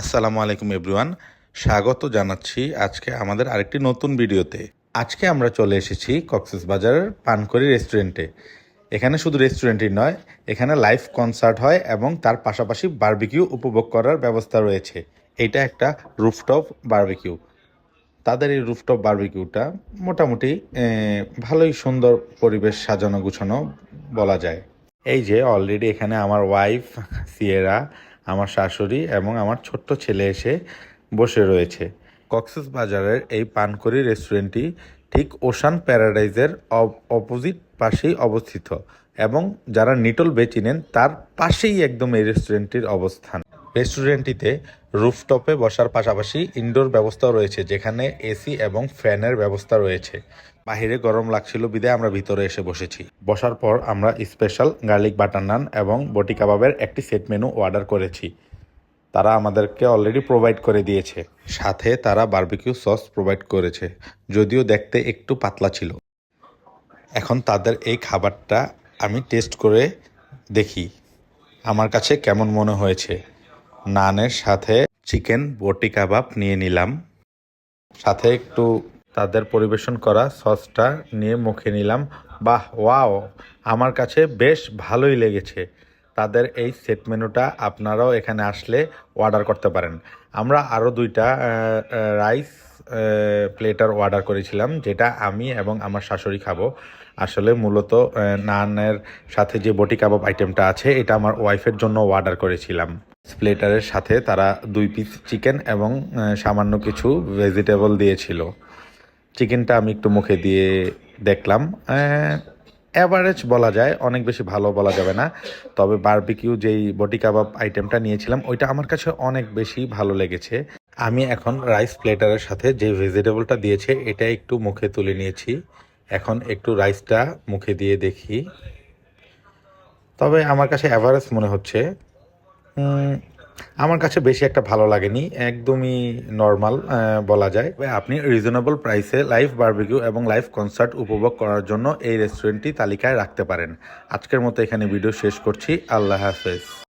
আসসালামু আলাইকুম, এভরিওয়ান। স্বাগত জানাচ্ছি আজকে আমাদের আরেকটি নতুন ভিডিওতে। আজকে আমরা চলে এসেছি কক্সেস বাজারের পানকরি রেস্টুরেন্টে। এখানে শুধু রেস্টুরেন্টই নয়, এখানে লাইভ কনসার্ট হয় এবং তার পাশাপাশি বার্বিকিউ উপভোগ করার ব্যবস্থা রয়েছে। এটা একটা রুফটপ বার্বিকিউ। তাদের এই রুফটপ বার্বিকিউটা মোটামুটি ভালোই সুন্দর পরিবেশ সাজানো গুছানো বলা যায়। এই যে অলরেডি এখানে আমার ওয়াইফ, সিয়েরা আমার শাশুড়ি এবং আমার ছোট্ট ছেলে এসে বসে রয়েছে। কক্সেস বাজারের এই পানকরি রেস্টুরেন্টটি ঠিক ওশান প্যারাডাইজের অপোজিট পাশেই অবস্থিত এবং যারা নিটল বে চিনেন তার পাশেই একদম এই রেস্টুরেন্টটির অবস্থান। রেস্টুরেন্টটিতে রুফটপে বসার পাশাপাশি ইনডোর ব্যবস্থাও রয়েছে, যেখানে এসি এবং ফ্যানের ব্যবস্থা রয়েছে। বাহিরে গরম লাগছিল, বিদায় আমরা ভিতরে এসে বসেছি। বসার পর আমরা স্পেশাল গার্লিক বাটার নান এবং বটি কাবাবের একটি সেট মেনু অর্ডার করেছি। তারা আমাদেরকে অলরেডি প্রোভাইড করে দিয়েছে। সাথে তারা বার্বিকিউ সস প্রোভাইড করেছে, যদিও দেখতে একটু পাতলা ছিল। এখন তাদের এই খাবারটা আমি টেস্ট করে দেখি। আমার কাছে কেমন মনে হয়েছে? নানের সাথে চিকেন বটি কাবাব নিয়ে নিলাম। সাথে একটু তাদের পরিবেশন করা সসটা নিয়ে মুখে নিলাম। বাহ, ওয়াও! আমার কাছে বেশ ভালোই লেগেছে। তাদের এই সেট মেনুটা আপনারাও এখানে আসলে অর্ডার করতে পারেন। আমরা আরও দুইটা রাইস প্লেটার অর্ডার করেছিলাম, যেটা আমি এবং আমার শাশুড়ি খাব। আসলে মূলত নানের সাথে যে বটি কাবাব আইটেমটা আছে, এটা আমার ওয়াইফের জন্য অর্ডার করেছিলাম। প্লেটারের সাথে তারা দুই পিস চিকেন এবং সামান্য কিছু ভেজিটেবল দিয়েছিল। চিকেনটা আমি একটু মুখে দিয়ে দেখলাম। অ্যাভারেজ বলা যায়, অনেক বেশি ভালো বলা যাবে না। তবে বারবিকিউ যেই বটি কাবাব আইটেমটা নিয়েছিলাম, ওইটা আমার কাছে অনেক বেশি ভালো লেগেছে। আমি এখন রাইস প্লেটারের সাথে যে ভেজিটেবলটা দিয়েছে, এটা একটু মুখে তুলে নিয়েছি। এখন একটু রাইসটা মুখে দিয়ে দেখি। তবে আমার কাছে অ্যাভারেজ মনে হচ্ছে। আমার কাছে বেশি একটা ভালো লাগেনি, একদমই নর্মাল বলা যায়। আপনি রিজনেবল প্রাইসে লাইভ বার্বিকিউ এবং লাইভ কনসার্ট উপভোগ করার জন্য এই রেস্টুরেন্টটি তালিকায় রাখতে পারেন। আজকের মতো এখানে ভিডিও শেষ করছি। আল্লাহ হাফেজ।